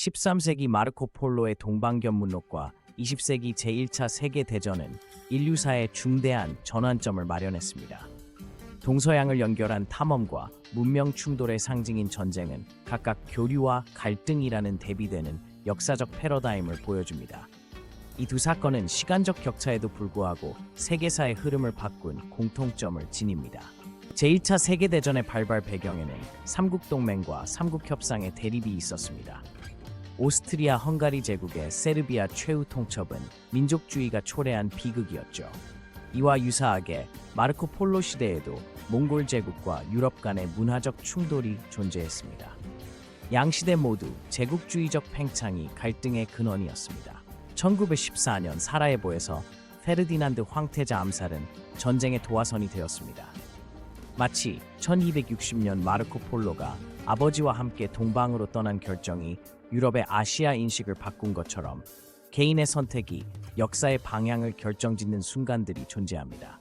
13세기 마르코 폴로의 동방견문록과 20세기 제1차 세계대전은 인류사의 중대한 전환점을 마련했습니다. 동서양을 연결한 탐험과 문명 충돌의 상징인 전쟁은 각각 교류와 갈등이라는 대비되는 역사적 패러다임을 보여줍니다. 이 두 사건은 시간적 격차에도 불구하고 세계사의 흐름을 바꾼 공통점을 지닙니다. 제1차 세계대전의 발발 배경에는 삼국동맹과 삼국협상의 대립이 있었습니다. 오스트리아 헝가리 제국의 세르비아 최후 통첩은 민족주의가 초래한 비극이었죠. 이와 유사하게 마르코 폴로 시대에도 몽골 제국과 유럽 간의 문화적 충돌이 존재했습니다. 양 시대 모두 제국주의적 팽창이 갈등의 근원이었습니다. 1914년 사라예보에서 페르디난드 황태자 암살은 전쟁의 도화선이 되었습니다. 마치 1260년 마르코 폴로가 아버지와 함께 동방으로 떠난 결정이 유럽의 아시아 인식을 바꾼 것처럼 개인의 선택이 역사의 방향을 결정짓는 순간들이 존재합니다.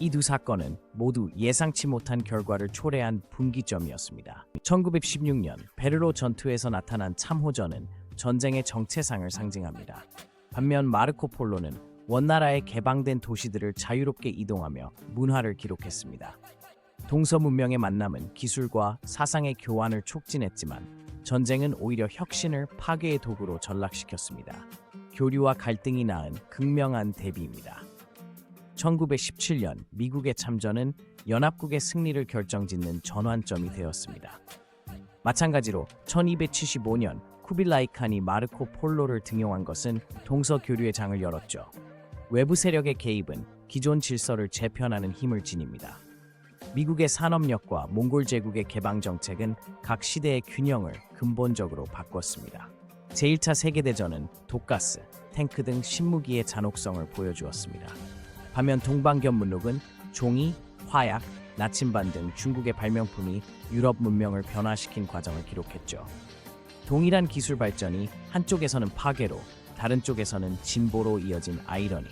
이 두 사건은 모두 예상치 못한 결과를 초래한 분기점이었습니다. 1916년 베르로 전투에서 나타난 참호전은 전쟁의 정체상을 상징합니다. 반면 마르코 폴로는 원나라의 개방된 도시들을 자유롭게 이동하며 문화를 기록했습니다. 동서 문명의 만남은 기술과 사상의 교환을 촉진했지만 전쟁은 오히려 혁신을 파괴의 도구로 전락시켰습니다. 교류와 갈등이 낳은 극명한 대비입니다. 1917년 미국의 참전은 연합국의 승리를 결정짓는 전환점이 되었습니다. 마찬가지로 1275년 쿠빌라이 칸이 마르코 폴로를 등용한 것은 동서 교류의 장을 열었죠. 외부 세력의 개입은 기존 질서를 재편하는 힘을 지닙니다. 미국의 산업력과 몽골 제국의 개방 정책은 각 시대의 균형을 근본적으로 바꿨습니다. 제1차 세계대전은 독가스, 탱크 등 신무기의 잔혹성을 보여주었습니다. 반면 동방견 문록은 종이, 화약, 나침반 등 중국의 발명품이 유럽 문명을 변화시킨 과정을 기록했죠. 동일한 기술 발전이 한쪽에서는 파괴로 다른 쪽에서는 진보로 이어진 아이러니.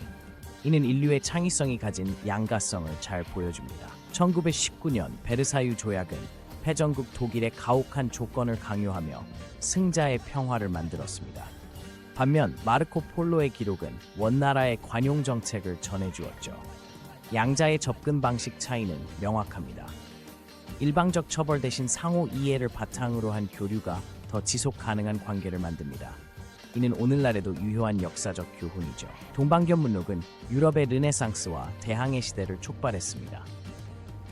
이는 인류의 창의성이 가진 양가성을 잘 보여줍니다. 1919년 베르사유 조약은 패전국 독일의 가혹한 조건을 강요하며 승자의 평화를 만들었습니다. 반면 마르코 폴로의 기록은 원나라의 관용 정책을 전해주었죠. 양자의 접근 방식 차이는 명확합니다. 일방적 처벌 대신 상호 이해를 바탕으로 한 교류가 더 지속 가능한 관계를 만듭니다. 이는 오늘날에도 유효한 역사적 교훈이죠. 동방견 문록은 유럽의 르네상스와 대항해 시대를 촉발했습니다.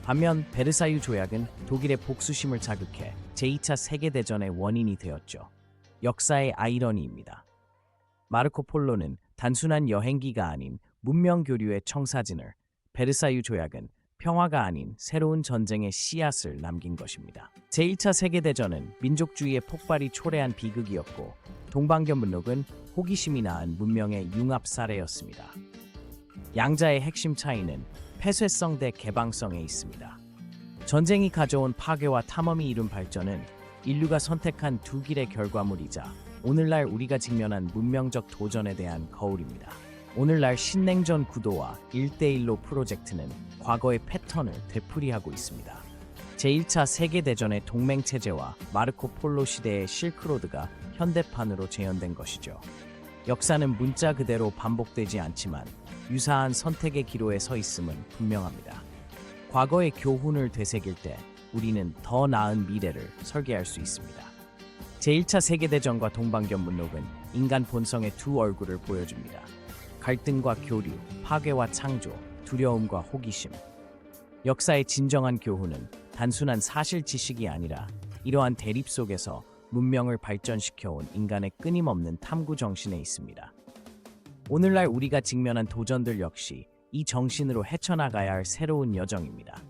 반면 베르사유 조약은 독일의 복수심을 자극해 제2차 세계대전의 원인이 되었죠. 역사의 아이러니입니다. 마르코 폴로는 단순한 여행기가 아닌 문명 교류의 청사진을, 베르사유 조약은 평화가 아닌 새로운 전쟁의 씨앗을 남긴 것입니다. 제1차 세계대전은 민족주의의 폭발이 초래한 비극이었고 동방견문록은 호기심이 낳은 문명의 융합 사례였습니다. 양자의 핵심 차이는 폐쇄성 대 개방성에 있습니다. 전쟁이 가져온 파괴와 탐험이 이룬 발전은 인류가 선택한 두 길의 결과물이자 오늘날 우리가 직면한 문명적 도전에 대한 거울입니다. 오늘날 신냉전 구도와 1대1로 프로젝트는 과거의 패턴을 되풀이하고 있습니다. 제1차 세계대전의 동맹체제와 마르코 폴로 시대의 실크로드가 현대판으로 재현된 것이죠. 역사는 문자 그대로 반복되지 않지만 유사한 선택의 기로에 서 있음은 분명합니다. 과거의 교훈을 되새길 때 우리는 더 나은 미래를 설계할 수 있습니다. 제1차 세계대전과 동방견 문록은 인간 본성의 두 얼굴을 보여줍니다. 갈등과 교류, 파괴와 창조, 두려움과 호기심. 역사의 진정한 교훈은 단순한 사실 지식이 아니라 이러한 대립 속에서 문명을 발전시켜온 인간의 끊임없는 탐구 정신에 있습니다. 오늘날 우리가 직면한 도전들 역시 이 정신으로 헤쳐나가야 할 새로운 여정입니다.